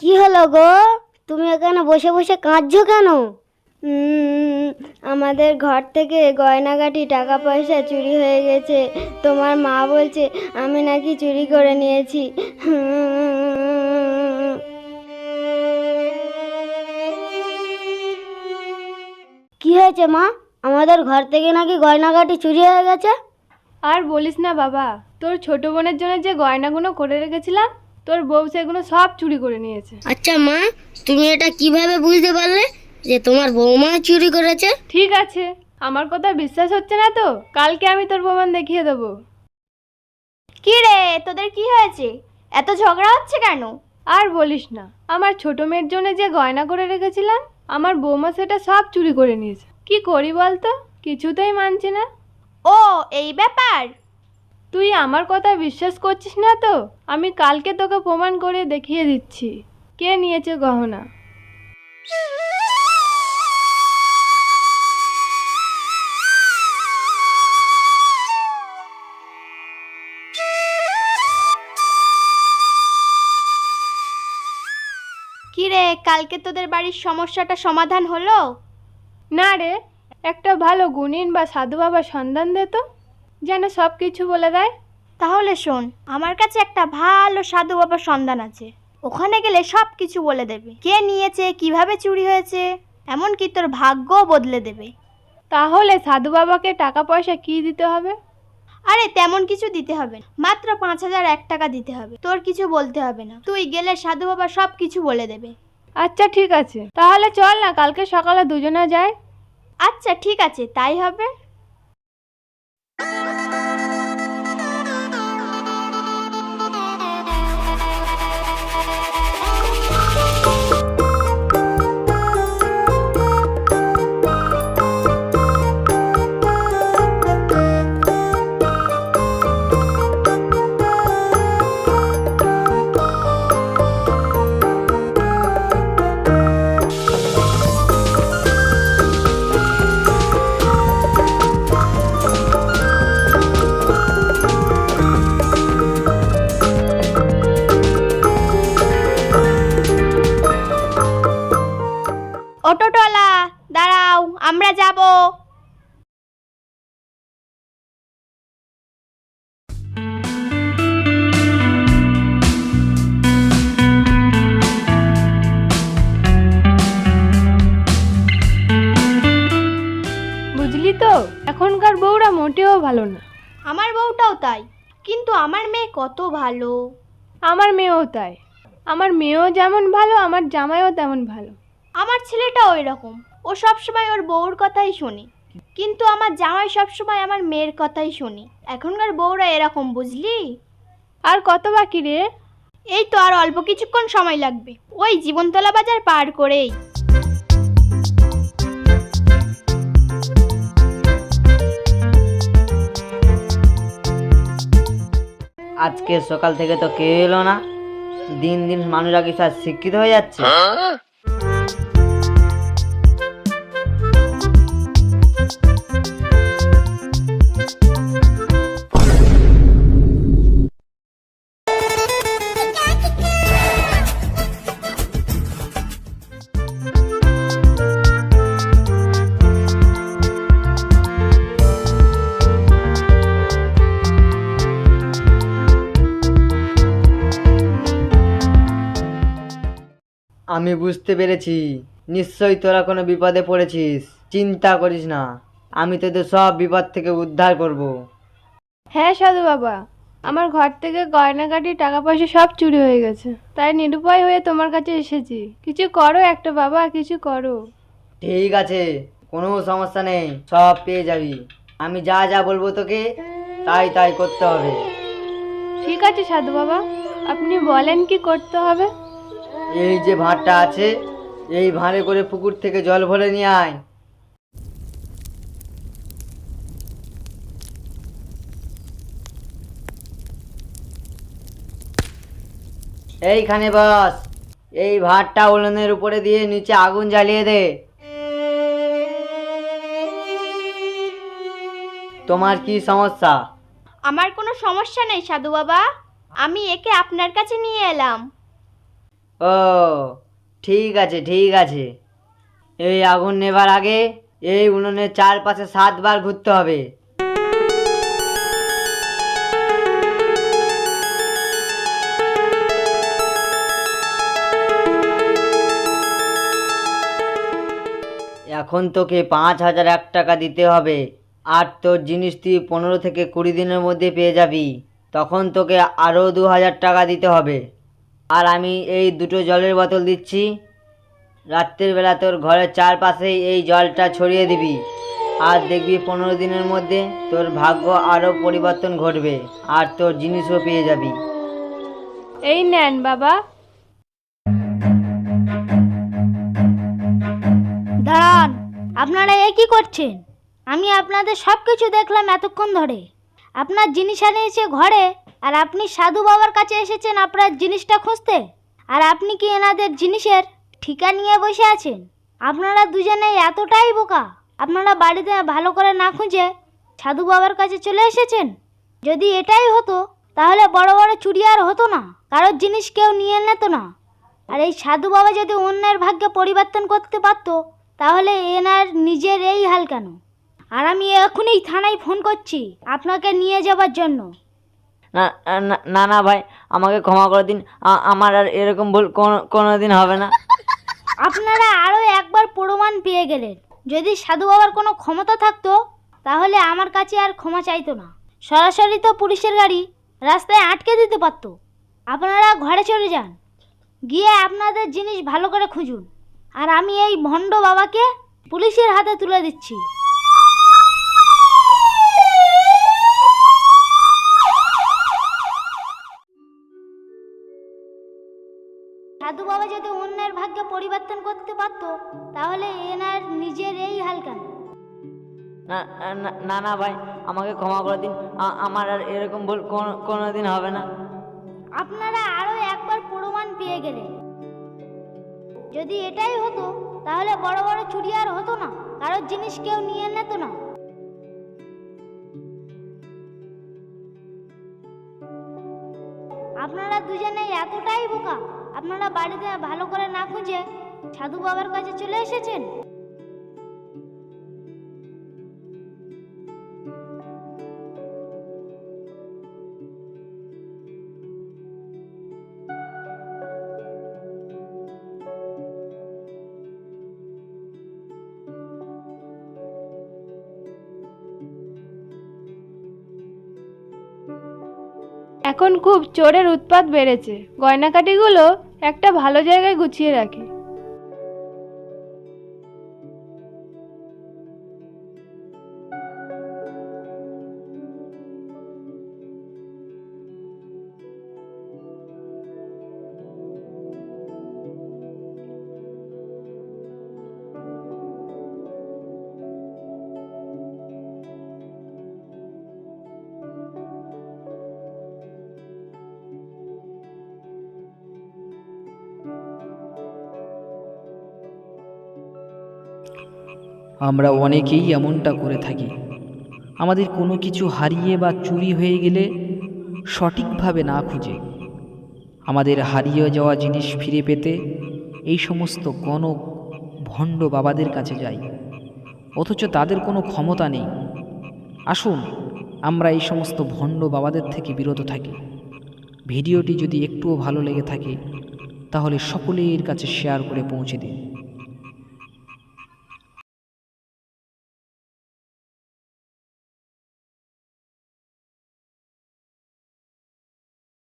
কি হলো গো? তুমি এখানে বসে বসে কাঁদছো কেন? আমাদের ঘর থেকে গয়নাগাটি টাকা পয়সা চুরি হয়ে গেছে। তোমার মা বলছে, আমি নাকি চুরি করে নিয়েছি। কি হয়েছে মা? আমাদের ঘর থেকে নাকি গয়নাগাটি চুরি হয়ে গেছে? আর বলিস না বাবা, তোর ছোট বোনের জন্য যে গয়নাগুলো করে রেখেছিলাম তোর বউ সেগুলো সব চুরি করে নিয়েছে। আচ্ছা মা তুমি এটা কীভাবে বুঝতে পারলে যে তোমার বৌমা চুরি করেছে? ঠিক আছে আমার কথা বিশ্বাস হচ্ছে না তো? কালকে আমি তোর প্রমাণ দেখিয়ে দেবো। কি রে তোদের কি হয়েছে? এত ঝগড়া হচ্ছে কেন? আর বলিস না আমার ছোট মেয়ের জন্য যে গয়না করে রেখেছিলাম আমার বৌমা সেটা সব চুরি করে নিয়েছে। কি করি বলতো? কিছুতেই মানছে না। ও এই ব্যাপার? তুই আমার কথা বিশ্বাস করছিস না তো? আমি কালকে তোকে প্রমাণ করে দেখিয়ে দিচ্ছি। কে নিয়েছে গহনা? কি রে কালকে তোদের বাড়ির সমস্যাটা সমাধান হলো? না রে একটা ভালো গুণিন বা সাধু বাবার সন্ধান দে তো। যেন সব কিছু বলে দেয়। তাহলে শোন আমার কাছে একটা ভালো সাধু বাবার সন্ধান আছে। ওখানে গেলে সব কিছু বলে দেবে। কে নিয়েছে কীভাবে চুরি হয়েছে এমনকি তোর ভাগ্যও বদলে দেবে। তাহলে সাধু বাবাকে টাকা পয়সা কি দিতে হবে? আরে তেমন কিছু দিতে হবে না। মাত্র পাঁচ হাজার এক টাকা দিতে হবে। তোর কিছু বলতে হবে না। তুই গেলে সাধু বাবা সব কিছু বলে দেবে। আচ্ছা ঠিক আছে। তাহলে চল না কালকে সকালে দুজনে যাই। আচ্ছা ঠিক আছে। তাই হবে। যাব। বুঝলি তো এখনকার বউরা মোটেও ভালো না। আমার বউটাও তাই কিন্তু আমার মেয়ে কত ভালো। আমার মেয়েও তাই। আমার মেয়েও যেমন ভালো আমার জামাইও তেমন ভালো। আমার ছেলেটাও ওই রকম ও সবসময় ওর বউর কথাই শুনি। কিন্তু আমার জামাই সবসময় আমার মেয়ের কথাই শুনি। এখনকার বউরা এরকম বুঝলি? আর কত বাকি রে? এই তো আর অল্প কিছুক্ষণ সময় লাগবে। ওই জীবনতলা বাজার পার করেই। আজকে সকাল থেকে তো কে এলো না। দিন দিন মানুষরা কি সব শিক্ষিত হয়ে যাচ্ছে। আমি বুঝতে পেরেছি। নিশ্চয়ই তোরা কোনো বিপদে পড়েছিস। চিন্তা করিস না। আমি তোদের সব বিপদ থেকে উদ্ধার করব। হ্যাঁ সাধু বাবা। আমার ঘর থেকে গয়নাগাটি টাকা পয়সা সব চুরি হয়ে গেছে। তাই নিরুপায় হয়ে তোমার কাছে এসেছি। কিছু করো একটা বাবা কিছু করো। ঠিক আছে। কোনো সমস্যা নেই। সব পেয়ে যাবি। আমি যা যা বলব তোকে তাই তাই করতে হবে। ঠিক আছে সাধু বাবা। আপনি বলেন কি করতে হবে? এই যে ভাঁড়টা আছে, এই ভাঁড়ে করে পুকুর থেকে জল ভরে নিয়ে আয়। এইখানে বস, এই ভাতটা উলনের উপরে দিয়ে নিচে আগুন জ্বালিয়ে দে। তোমার কি সমস্যা? আমার কোনো সমস্যা নেই সাধু বাবা। আমি একে আপনার কাছে নিয়ে এলাম। ও, ঠিক আছে ঠিক আছে। এই আগুন নেবার আগে এই উনুনের চারপাশে সাতবার ঘুরতে হবে। এখন তোকে পাঁচ হাজার এক টাকা দিতে হবে, আর তোর জিনিস তুই পনেরো থেকে কুড়ি দিনের মধ্যে পেয়ে যাবি। তখন তোকে আরও দু হাজার টাকা দিতে হবে। আর আমি এই দুটো জলের বোতল দিচ্ছি। রাত্রের বেলা তোর ঘরের চারপাশেই এই জলটা ছড়িয়ে দিবি। আর দেখবি পনেরো দিনের মধ্যে তোর ভাগ্য আরও পরিবর্তন ঘটবে আর তোর জিনিসও পেয়ে যাবি। এই নেন বাবা। দাঁড়ান আপনারা এ কি করছেন? আমি আপনাদের সব কিছু দেখলাম এতক্ষণ ধরে। আপনার জিনিস এনেছে ঘরে আর আপনি সাধু বাবার কাছে এসেছেন আপনার জিনিসটা খুঁজতে? আর আপনি কি এনাদের জিনিসের ঠিকা নিয়ে বসে আছেন? আপনারা দুজনে এতটাই বোকা। আপনারা বাড়িতে ভালো করে না খুঁজে সাধু বাবার কাছে চলে এসেছেন? যদি এটাই হতো, তাহলে বড় বড় চুরি আর হতো না। কারোর জিনিস কেউ নিয়ে নিত না। আর এই সাধু বাবা যদি অন্যের ভাগ্যে পরিবর্তন করতে পারতো, তাহলে এনার নিজের এই হাল কেন? আর আমি এখনই থানায় ফোন করছি আপনাকে নিয়ে যাবার জন্য। না, না- ভাই, আমাকে ক্ষমা করে দিন। আমার আর এরকম ভুল কোনো দিন হবে না। আপনারা আরও একবার প্রমাণ পেয়ে গেলেন। যদি সাধু বাবার কোনো ক্ষমতা থাকতো, তাহলে আমার কাছে আর ক্ষমা চাইতো না। সরাসরি তো পুলিশের গাড়ি রাস্তায় আটকে দিতে পারতো। আপনারা ঘরে চলে যান। গিয়ে আপনাদের জিনিস ভালো করে খুঁজুন। আর আমি এই ভণ্ড বাবাকে পুলিশের হাতে তুলে দিচ্ছি। সাধু বাবা যদি অন্যের ভাগ্য পরিবর্তন করতে পারতো তাহলে এনার নিজের এই হাল কেন? না না- না ভাই আমাকে ক্ষমা করে দিন। আমার আর এরকম ভুল কোনো কোনো দিন হবে না। আপনারা আরও একবার প্রমাণ পেয়ে গেলেন যদি এটাই হতো তাহলে বড় বড় চুরি আর হতো না। কারোর জিনিস কেউ নিয়ে নিত না। আপনারা দুজনে এতটাই বোকা। আপনারা বাড়িতে ভালো করে না খুঁজে সাধু বাবার কাছে চলে এসেছেন? এখন খুব চোরের উৎপাত বেড়েছে। গয়নাকাটিগুলো একটা ভালো জায়গায় গুছিয়ে রাখি। আমরা অনেকেই এমনটা করে থাকি। আমাদের কোনো কিছু হারিয়ে বা চুরি হয়ে গেলে সঠিকভাবে না খুঁজে। আমাদের হারিয়ে যাওয়া জিনিস ফিরে পেতে এই সমস্ত গণক ভণ্ড বাবাদের কাছে যাই। অথচ তাদের কোনো ক্ষমতা নেই। আসুন, আমরা এই সমস্ত ভণ্ড বাবাদের থেকে বিরত থাকি। ভিডিওটি যদি একটুও ভালো লেগে থাকে, তাহলে সকলের কাছে শেয়ার করে পৌঁছে দিন।